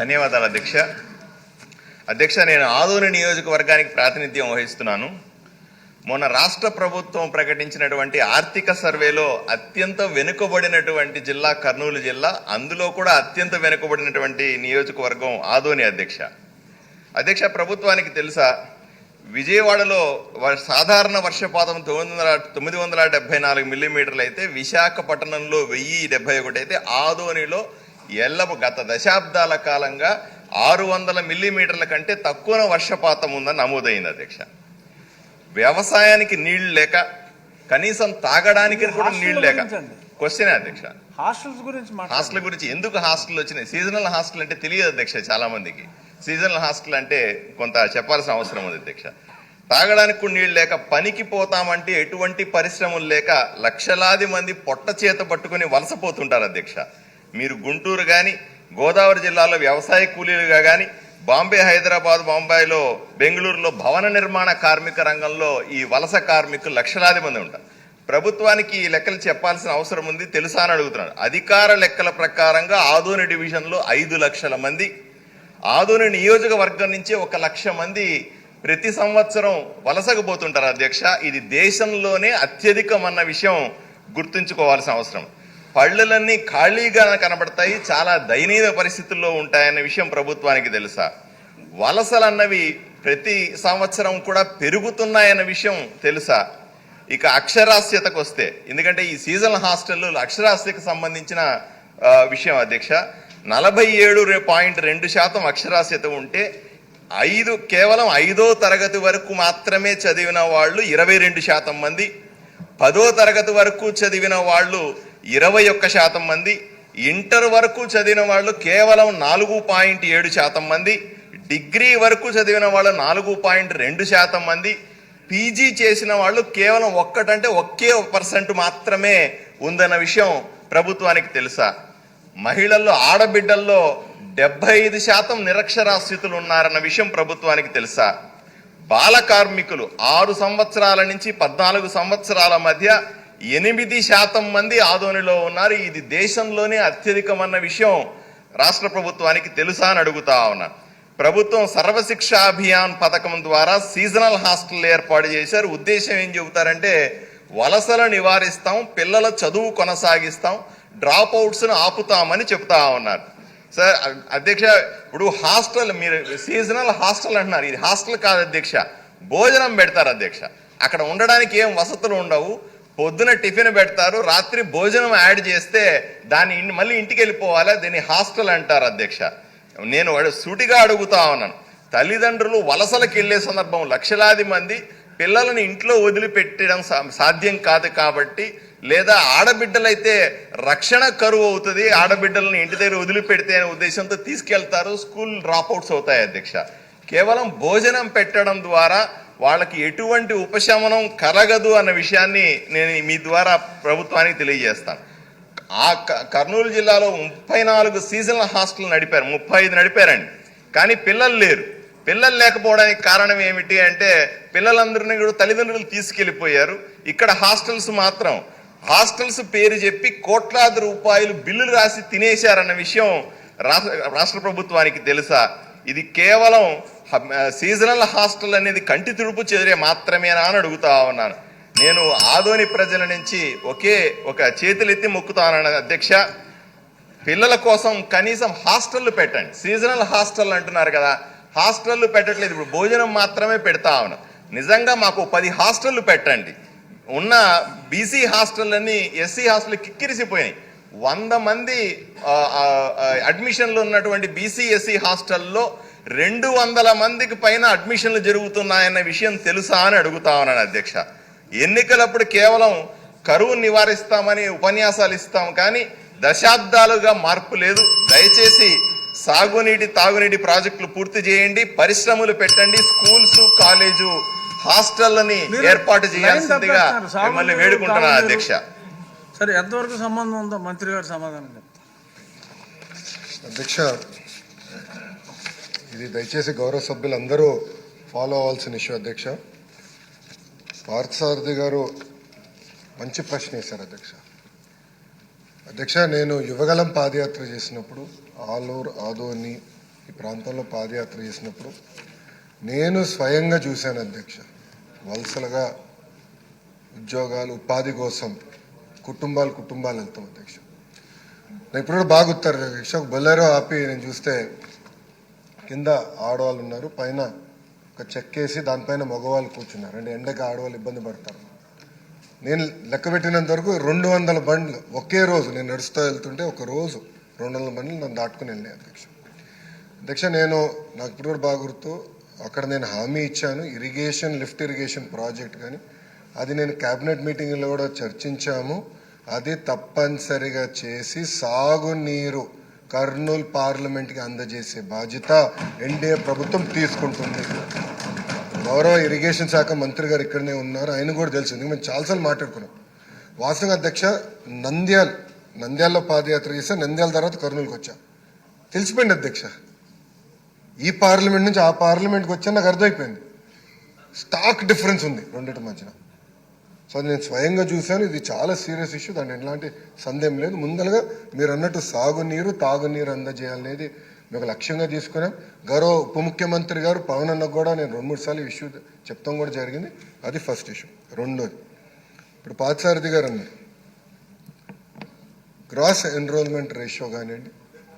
ధన్యవాదాలు అధ్యక్ష. అధ్యక్ష నేను ఆదోని నియోజకవర్గానికి ప్రాతినిధ్యం వహిస్తున్నాను. మొన్న రాష్ట్ర ప్రభుత్వం ప్రకటించినటువంటి ఆర్థిక సర్వేలో అత్యంత వెనుకబడినటువంటి జిల్లా కర్నూలు జిల్లా అందులో కూడా అత్యంత వెనుకబడినటువంటి నియోజకవర్గం ఆదోని అధ్యక్ష. అధ్యక్ష ప్రభుత్వానికి తెలుసా విజయవాడలో సాధారణ వర్షపాతం తొమ్మిది వందల తొమ్మిది వందల డెబ్బై నాలుగు మిల్లీమీటర్లు అయితే విశాఖపట్నంలో వెయ్యి డెబ్బై ఒకటి అయితే ఆదోనిలో ఎల్లపు గత దశాబ్దాల కాలంగా ఆరు వందల మిల్లీమీటర్ల కంటే తక్కువ వర్షపాతం ఉందని నమోదైంది అధ్యక్ష. వ్యవసాయానికి నీళ్ళు లేక కనీసం తాగడానికి కూడా నీళ్ళు లేక. క్వశ్చన్ అధ్యక్ష? హాస్టల్స్ గురించి. హాస్టల్ గురించి ఎందుకు హాస్టల్ వచ్చినాయి? సీజనల్ హాస్టల్ అంటే తెలియదు అధ్యక్ష చాలా మందికి సీజనల్ హాస్టల్ అంటే కొంత చెప్పాల్సిన అవసరం ఉంది అధ్యక్ష. తాగడానికి కూడా నీళ్ళు లేక పనికి పోతామంటే ఎటువంటి పరిశ్రమలు లేక లక్షలాది మంది పొట్ట చేత పట్టుకుని వలసపోతుంటారు అధ్యక్ష. మీరు గుంటూరు కానీ గోదావరి జిల్లాలో వ్యవసాయ కూలీలుగా కానీ బాంబే హైదరాబాద్ బొంబాయిలో బెంగళూరులో భవన నిర్మాణ కార్మిక రంగంలో ఈ వలస కార్మికులు లక్షలాది మంది ఉంటారు. ప్రభుత్వానికి ఈ లెక్కలు చెప్పాల్సిన అవసరం ఉంది తెలుసా అని అడుగుతున్నాడు అధికార లెక్కల ప్రకారంగా ఆదోని డివిజన్లో ఐదు లక్షల మంది ఆదోని నియోజకవర్గం నుంచి ఒక లక్ష మంది ప్రతి సంవత్సరం వలసకు పోతుంటారు అధ్యక్ష. ఇది దేశంలోనే అత్యధికం అన్న విషయం గుర్తుంచుకోవాల్సిన అవసరం. పళ్ళులన్నీ ఖాళీగా కనబడతాయి చాలా దయనీయ పరిస్థితుల్లో ఉంటాయన్న విషయం ప్రభుత్వానికి తెలుసా? వలసలు అన్నవి ప్రతి సంవత్సరం కూడా పెరుగుతున్నాయన్న విషయం తెలుసా? ఇక అక్షరాస్యతకు వస్తే ఎందుకంటే ఈ సీజనల్ హాస్టల్లో అక్షరాస్యతకు సంబంధించిన విషయం అధ్యక్ష. నలభై ఏడు పాయింట్ రెండు శాతం అక్షరాస్యత ఉంటే ఐదు కేవలం ఐదో తరగతి వరకు మాత్రమే చదివిన వాళ్ళు ఇరవై రెండు శాతం మంది. పదో తరగతి వరకు చదివిన వాళ్ళు ఇరవై ఒక్క శాతం మంది ఇంటర్ వరకు చదివిన వాళ్ళు కేవలం నాలుగు పాయింట్ ఏడు శాతం మంది డిగ్రీ వరకు చదివిన వాళ్ళు నాలుగు పాయింట్ రెండు శాతం మంది పీజీ చేసిన వాళ్ళు కేవలం ఒక్కటంటే ఒకే పర్సెంట్ మాత్రమే ఉందన్న విషయం ప్రభుత్వానికి తెలుసా? మహిళల్లో ఆడబిడ్డల్లో డెబ్బై ఐదు శాతం నిరక్షరాస్యతులు ఉన్నారన్న విషయం ప్రభుత్వానికి తెలుసా? బాల కార్మికులు ఆరు సంవత్సరాల నుంచి పద్నాలుగు సంవత్సరాల మధ్య ఎనిమిది శాతం మంది ఆదోనిలో ఉన్నారు. ఇది దేశంలోనే అత్యధికమన్న విషయం రాష్ట్ర ప్రభుత్వానికి తెలుసా అని అడుగుతా ఉన్నా. ప్రభుత్వం సర్వశిక్ష అభియాన్ పథకం ద్వారా సీజనల్ హాస్టల్ ఏర్పాటు చేశారు. ఉద్దేశం ఏం చెబుతారంటే వలసలు నివారిస్తాం పిల్లల చదువు కొనసాగిస్తాం డ్రాప్ అవుట్స్ను ఆపుతామని చెప్తా ఉన్నారు. సార్ అధ్యక్ష ఇప్పుడు హాస్టల్ మీరు సీజనల్ హాస్టల్ అంటున్నారు. ఇది హాస్టల్ కాదు అధ్యక్ష భోజనం పెడతారు అధ్యక్ష. అక్కడ ఉండడానికి ఏం వసతులు ఉండవు. పొద్దున టిఫిన్ పెడతారు రాత్రి భోజనం యాడ్ చేస్తే దాన్ని మళ్ళీ ఇంటికి వెళ్ళిపోవాలా దీన్ని హాస్టల్ అంటారు అధ్యక్ష. నేను సూటిగా అడుగుతా ఉన్నాను. తల్లిదండ్రులు వలసలకు వెళ్ళే సందర్భం లక్షలాది మంది పిల్లలను ఇంట్లో వదిలిపెట్టడం సాధ్యం కాదు కాబట్టి లేదా ఆడబిడ్డలైతే రక్షణ కరువు అవుతుంది ఆడబిడ్డలను ఇంటి దగ్గర వదిలిపెడితే అనే ఉద్దేశంతో తీసుకెళ్తారు స్కూల్ డ్రాప్ అవుట్స్ అవుతాయి అధ్యక్ష. కేవలం భోజనం పెట్టడం ద్వారా వాళ్ళకి ఎటువంటి ఉపశమనం కలగదు అన్న విషయాన్ని నేను మీ ద్వారా ప్రభుత్వానికి తెలియజేస్తాను. ఆ క- కర్నూలు జిల్లాలో ముప్పై నాలుగు సీజనల్ హాస్టల్ నడిపారు. ముప్పై ఐదు నడిపారండి. కానీ పిల్లలు లేరు. పిల్లలు లేకపోవడానికి కారణం ఏమిటి అంటే పిల్లలందరినీ కూడా తల్లిదండ్రులు తీసుకెళ్ళిపోయారు. ఇక్కడ హాస్టల్స్ మాత్రం హాస్టల్స్ పేరు చెప్పి కోట్లాది రూపాయలు బిల్లులు రాసి తినేశారన్న విషయం రాష్ట్ర రాష్ట్ర ప్రభుత్వానికి తెలుసా? ఇది కేవలం సీజనల్ హాస్టల్ అనేది కంటి తుడుపు చర్య మాత్రమేనా అని అడుగుతా ఉన్నాను. నేను ఆదోని ప్రజల నుంచి ఒకే ఒక చేతులెత్తి మొక్కుతానన్న అధ్యక్ష పిల్లల కోసం కనీసం హాస్టళ్ళు పెట్టండి. సీజనల్ హాస్టల్ అంటున్నారు కదా హాస్టళ్ళు పెట్టట్లేదు. ఇప్పుడు భోజనం మాత్రమే పెడతా ఉన్నాం. నిజంగా మాకు పది హాస్టళ్ళు పెట్టండి. ఉన్న బీసీ హాస్టళ్ళన్నీ ఎస్సీ హాస్టల్ కిక్కిరిసిపోయినాయి. వంద మంది అడ్మిషన్లు ఉన్నటువంటి బీసీ ఎస్సీ హాస్టల్లో రెండు వందల మందికి పైన అడ్మిషన్లు జరుగుతున్నాయన్న విషయం తెలుసా అని అడుగుతా ఉన్నాను అధ్యక్ష. ఎన్నికలప్పుడు కేవలం కరువు నివారిస్తామని ఉపన్యాసాలు ఇస్తాం కానీ దశాబ్దాలుగా మార్పు లేదు. దయచేసి సాగునీటి తాగునీటి ప్రాజెక్టులు పూర్తి చేయండి పరిశ్రమలు పెట్టండి స్కూల్స్ కాలేజు హాస్టళ్ళని మీరు ఏర్పాటు చేయాల్సిందిగా మిమ్మల్ని వేడుకుంటున్నాను. అధ్యక్ష. సరే ఎంతవరకు సంబంధం ఉందో మంత్రి గారు సమాధానం చెప్తారు. అధ్యక్ష ఇది దయచేసి గౌరవ సభ్యులందరూ ఫాలో అవ్వాల్సిన ఇష్యూ అధ్యక్ష. పార్థసారథి గారు మంచి ప్రశ్న వేశారు అధ్యక్ష. అధ్యక్ష నేను యువగలం పాదయాత్ర చేసినప్పుడు ఆలూరు ఆదోని ఈ ప్రాంతంలో పాదయాత్ర చేసినప్పుడు నేను స్వయంగా చూశాను అధ్యక్ష. వలసలుగా ఉద్యోగాలు ఉపాధి కోసం కుటుంబాలు కుటుంబాలు వెళ్తాం అధ్యక్ష. ఇప్పుడు కూడా బాగుతారు అధ్యక్ష. ఒక బొల్లారో ఆపి నేను చూస్తే కింద ఆడవాళ్ళు ఉన్నారు. పైన ఒక చెక్కేసి దానిపైన మగవాళ్ళు కూర్చున్నారు. అంటే ఎండకి ఆడవాళ్ళు ఇబ్బంది పడతారు. నేను లెక్క పెట్టినంత వరకు రెండు వందల బండ్లు ఒకే రోజు నేను నడుస్తూ వెళ్తుంటే ఒక రోజు రెండు వందల బండ్లు నన్ను దాటుకుని వెళ్ళినాయి అధ్యక్ష. అధ్యక్ష నేను నాకు ఇప్పుడు బాగుర్తు బాగా గుర్తు అక్కడ నేను హామీ ఇచ్చాను. ఇరిగేషన్ లిఫ్ట్ ఇరిగేషన్ ప్రాజెక్ట్ కానీ అది నేను క్యాబినెట్ మీటింగ్లో కూడా చర్చించాము. అది తప్పనిసరిగా చేసి సాగునీరు కర్నూలు పార్లమెంట్కి అందజేసే బాధ్యత ఎన్డీఏ ప్రభుత్వం తీసుకుంటుంది. గౌరవ ఇరిగేషన్ శాఖ మంత్రి గారు ఇక్కడనే ఉన్నారు. ఆయన కూడా తెలుసు. ఎందుకంటే మేము చాలాసార్లు మాట్లాడుకున్నాం. వాస్తవంగా అధ్యక్ష నంద్యాల్ నంద్యాలలో పాదయాత్ర చేస్తే నంద్యాల తర్వాత కర్నూలుకి వచ్చా. తెలిసిపోయింది అధ్యక్ష. ఈ పార్లమెంట్ నుంచి ఆ పార్లమెంట్కి వచ్చా నాకు అర్థమైపోయింది. స్టాక్ డిఫరెన్స్ ఉంది రెండింటి మధ్యన. సో నేను స్వయంగా చూశాను. ఇది చాలా సీరియస్ ఇష్యూ. దాంట్లో ఎలాంటి సందేహం లేదు. ముందరగా మీరు అన్నట్టు సాగునీరు తాగునీరు అందజేయాలనేది మేము లక్ష్యంగా తీసుకున్నాం. గౌరవ ఉప ముఖ్యమంత్రి గారు పవన్ అన్న కూడా నేను రెండు మూడు సార్లు ఇష్యూ చెప్తాం కూడా జరిగింది. అది ఫస్ట్ ఇష్యూ. రెండోది ఇప్పుడు పార్థసారథి గారు అన్నారు. గ్రాస్ ఎన్రోల్మెంట్ రేషియో కానివ్వండి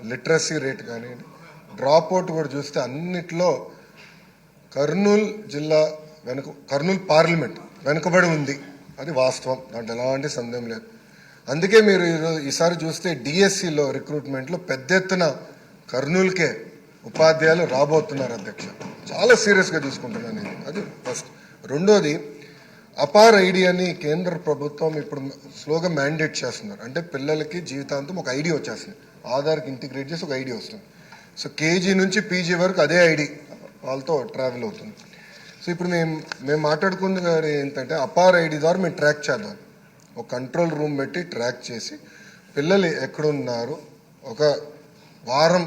లిటరసీ రేట్ కానివ్వండి డ్రాప్ అవుట్ కూడా చూస్తే అన్నిట్లో కర్నూలు జిల్లా వెనుక కర్నూలు పార్లమెంట్ వెనుకబడి ఉంది. అది వాస్తవం. దాంట్లో ఎలాంటి సందేహం లేదు. అందుకే మీరు ఈరోజు ఈసారి చూస్తే డిఎస్సిలో రిక్రూట్మెంట్లో పెద్ద ఎత్తున కర్నూలుకే ఉపాధ్యాయులు రాబోతున్నారు అధ్యక్ష. చాలా సీరియస్గా చూసుకుంటున్నాను ఇది అది ఫస్ట్. రెండోది అపార్ ఐడి అని కేంద్ర ప్రభుత్వం ఇప్పుడు స్లోగా మ్యాండేట్ చేస్తున్నారు. అంటే పిల్లలకి జీవితాంతం ఒక ఐడి వచ్చేస్తుంది. ఆధార్కి ఇంటిగ్రేట్ చేసి ఒక ఐడి వస్తుంది. సో కేజీ నుంచి పీజీ వరకు అదే ఐడి వాళ్ళతో ట్రావెల్ అవుతుంది. సో ఇప్పుడు మేము మేము మాట్లాడుకుంది ఏంటంటే అపార్ ఐడి ద్వారా మేము ట్రాక్ చేద్దాం. ఒక కంట్రోల్ రూమ్ పెట్టి ట్రాక్ చేసి పిల్లలు ఎక్కడున్నారు? ఒక వారం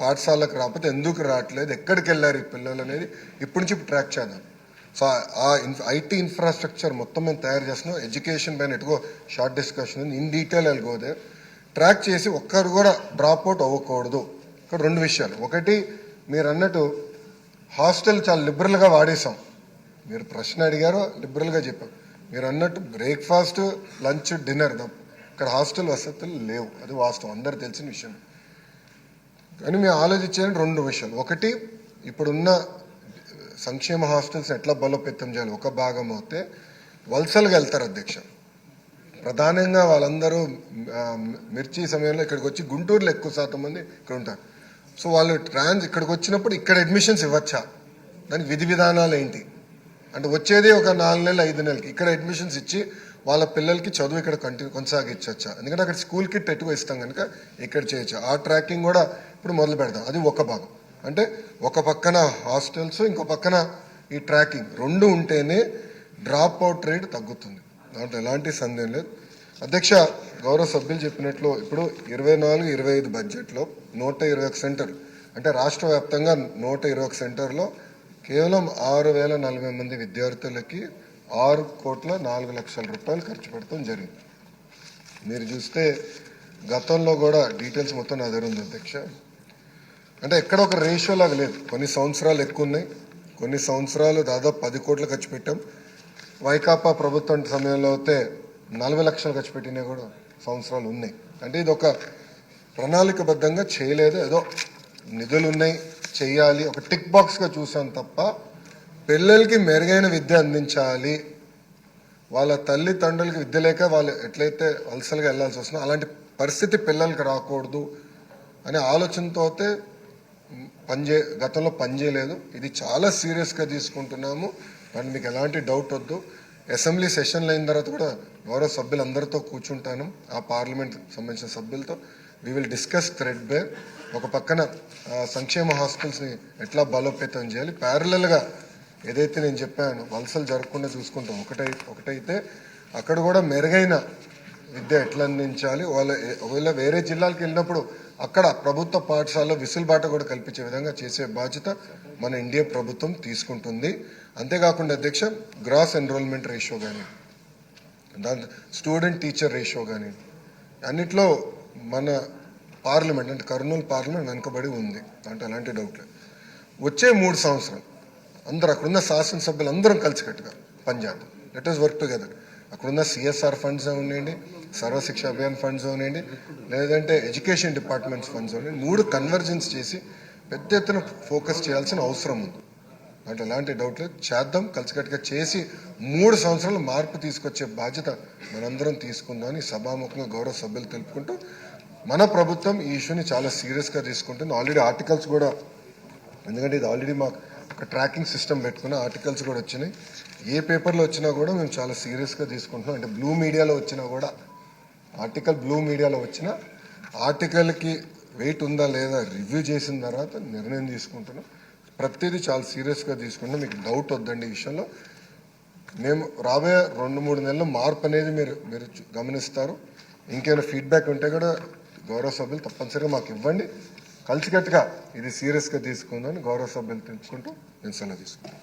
పాఠశాలకు రాకపోతే ఎందుకు రావట్లేదు? ఎక్కడికి వెళ్ళారు ఈ పిల్లలు అనేది ఇప్పటి నుంచి ట్రాక్ చేద్దాం. సో ఆ ఐటీ ఇన్ఫ్రాస్ట్రక్చర్ మొత్తం మేము తయారు చేస్తున్నాం. ఎడ్యుకేషన్ పైన ఎటుకో షార్ట్ డిస్కషన్ ఇన్ డీటెయిల్ వెళ్ళిపోతే ట్రాక్ చేసి ఒక్కరు కూడా డ్రాప్ అవుట్ అవ్వకూడదు. ఇక్కడ రెండు విషయాలు. ఒకటి మీరు అన్నట్టు హాస్టల్ చాలా లిబరల్గా వాడేసాం మీరు ప్రశ్న అడిగారో లిబరల్గా చెప్పాం. మీరు అన్నట్టు బ్రేక్ఫాస్ట్ లంచ్ డిన్నర్ ఇక్కడ హాస్టల్ వసతులు లేవు. అది వాస్తవం. అందరు తెలిసిన విషయం. కానీ మేము ఆలోచించేది రెండు విషయాలు. ఒకటి ఇప్పుడున్న సంక్షేమ హాస్టల్స్ ఎట్లా బలోపేతం చేయాలి? ఒక భాగం అయితే వలసలుగా వెళ్తారు అధ్యక్ష. ప్రధానంగా వాళ్ళందరూ మిర్చి సమయంలో ఇక్కడికి వచ్చి గుంటూరులో ఎక్కువ శాతం మంది ఇక్కడ ఉంటారు. సో వాళ్ళు ట్రాన్స్ ఇక్కడికి వచ్చినప్పుడు ఇక్కడ అడ్మిషన్స్ ఇవ్వచ్చా? దానికి విధి విధానాలు ఏంటి? అంటే వచ్చేది ఒక నాలుగు నెలలు ఐదు నెలలకి ఇక్కడ అడ్మిషన్స్ ఇచ్చి వాళ్ళ పిల్లలకి చదువు ఇక్కడ కంటిన్యూ కొనసాగించవచ్చా ఎందుకంటే అక్కడ స్కూల్ కిట్ ఎక్కువ ఇస్తాం కనుక ఇక్కడ చేయొచ్చు. ఆ ట్రాకింగ్ కూడా ఇప్పుడు మొదలు పెడదాం. అది ఒక భాగం. అంటే ఒక పక్కన హాస్టల్స్ ఇంకో పక్కన ఈ ట్రాకింగ్. రెండు ఉంటేనే డ్రాప్ అవుట్ రేట్ తగ్గుతుంది. దాంట్లో ఎలాంటి సందేహం లేదు. అధ్యక్ష గౌరవ సభ్యులు చెప్పినట్లు ఇప్పుడు ఇరవై నాలుగు ఇరవై ఐదు బడ్జెట్లో నూట ఇరవై ఒక సెంటర్ అంటే రాష్ట్ర వ్యాప్తంగా నూట ఇరవై ఒక సెంటర్లో కేవలం ఆరు వేల నలభై మంది విద్యార్థులకి ఆరు కోట్ల నాలుగు లక్షల రూపాయలు ఖర్చు పెడతాం జరిగింది. మీరు చూస్తే గతంలో కూడా డీటెయిల్స్ మొత్తం నా దగ్గర ఉంది అధ్యక్ష. అంటే ఎక్కడ ఒక రేషియో లాగా లేదు. కొన్ని సంవత్సరాలు ఎక్కువ ఉన్నాయి. కొన్ని సంవత్సరాలు దాదాపు పది కోట్లు ఖర్చు పెట్టాం. వైకాపా ప్రభుత్వం సమయంలో అయితే నలభై లక్షలు ఖర్చు పెట్టినా కూడా సంవత్సరాలు ఉన్నాయి. అంటే ఇది ఒక ప్రణాళికబద్ధంగా చేయలేదు. ఏదో నిధులు ఉన్నాయి చేయాలి ఒక టిక్ బాక్స్గా చూసాం తప్ప పిల్లలకి మెరుగైన విద్య అందించాలి. వాళ్ళ తల్లిదండ్రులకి విద్య లేక వాళ్ళు ఎట్లయితే వలసలుగా వెళ్ళాల్సి వస్తుందో అలాంటి పరిస్థితి పిల్లలకి రాకూడదు అనే ఆలోచనతో అయితే పనిచే గతంలో పనిచేయలేదు ఇది చాలా సీరియస్గా తీసుకుంటున్నాము. మరి మీకు ఎలాంటి డౌట్ వద్దు. అసెంబ్లీ సెషన్లు అయిన తర్వాత కూడా గౌరవ సభ్యులందరితో కూర్చుంటాను ఆ పార్లమెంట్ సంబంధించిన సభ్యులతో. We will discuss threadbare ఒక పక్కన సంక్షేమ హాస్టల్స్ని ఎట్లా బలోపేతం చేయాలి. ప్యారలల్గా ఏదైతే నేను చెప్పాను వలసలు జరగకుండా చూసుకుంటాం. ఒకటై ఒకటైతే అక్కడ కూడా మెరుగైన విద్య ఎట్లా అందించాలి? వాళ్ళ ఒకవేళ వేరే జిల్లాలకు వెళ్ళినప్పుడు అక్కడ ప్రభుత్వ పాఠశాలలో విసులుబాట కూడా కల్పించే విధంగా చేసే బాధ్యత మన ఇండియా ప్రభుత్వం తీసుకుంటుంది. అంతేకాకుండా అధ్యక్ష గ్రాస్ ఎన్రోల్మెంట్ రేషియో కానీ దాని స్టూడెంట్ టీచర్ రేషియో కానీ అన్నిట్లో మన పార్లమెంట్ అంటే కర్నూలు పార్లమెంట్ వెనుకబడి ఉంది. అంటే అలాంటి డౌట్ వచ్చే మూడు సంవత్సరం అందరూ అక్కడున్న శాసనసభ్యులు అందరం కలిసికట్టుగా Punjab let is work together అక్కడున్న సిఎస్ఆర్ ఫండ్స్ ఉన్నాయండి సర్వశిక్ష అభియాన్ ఫండ్స్ ఉన్నాయండి లేదంటే ఎడ్యుకేషన్ డిపార్ట్మెంట్స్ ఫండ్స్ ఉన్నాయండి మూడు కన్వర్జెన్స్ చేసి పెద్ద ఎత్తున ఫోకస్ చేయాల్సిన అవసరం ఉంది. దాంట్లో ఎలాంటి డౌట్ లేదు చేద్దాం కలిసికట్టుగా చేసి మూడు సంవత్సరాలు మార్పు తీసుకొచ్చే బాధ్యత మనందరం తీసుకుందామని సభాముఖంగా గౌరవ సభ్యులు తెలుపుకుంటూ మన ప్రభుత్వం ఈ ఇష్యూని చాలా సీరియస్గా తీసుకుంటుంది. ఆల్రెడీ ఆర్టికల్స్ కూడా ఎందుకంటే ఇది ఆల్రెడీ మాకు ఒక ట్రాకింగ్ సిస్టమ్ పెట్టుకున్న ఆర్టికల్స్ కూడా వచ్చినాయి. ఏ పేపర్లో వచ్చినా కూడా మేము చాలా సీరియస్గా తీసుకుంటున్నాం. అంటే బ్లూ మీడియాలో వచ్చినా కూడా ఆర్టికల్ బ్లూ మీడియాలో వచ్చిన ఆర్టికల్కి వెయిట్ ఉందా లేదా రివ్యూ చేసిన తర్వాత నిర్ణయం తీసుకుంటున్నాం. ప్రతిదీ చాలా సీరియస్గా తీసుకుంటే మీకు డౌట్ వద్దండి ఈ విషయంలో. మేము రాబోయే రెండు మూడు నెలలు మార్పు అనేది మీరు మీరు గమనిస్తారు. ఇంకేమైనా ఫీడ్బ్యాక్ ఉంటే కూడా గౌరవ సభ్యులు తప్పనిసరిగా మాకు ఇవ్వండి. కలిసికట్టుగా ఇది సీరియస్గా తీసుకుందని గౌరవ సభ్యులు తెలుసుకుంటూ నేను సెలవు తీసుకుంటాను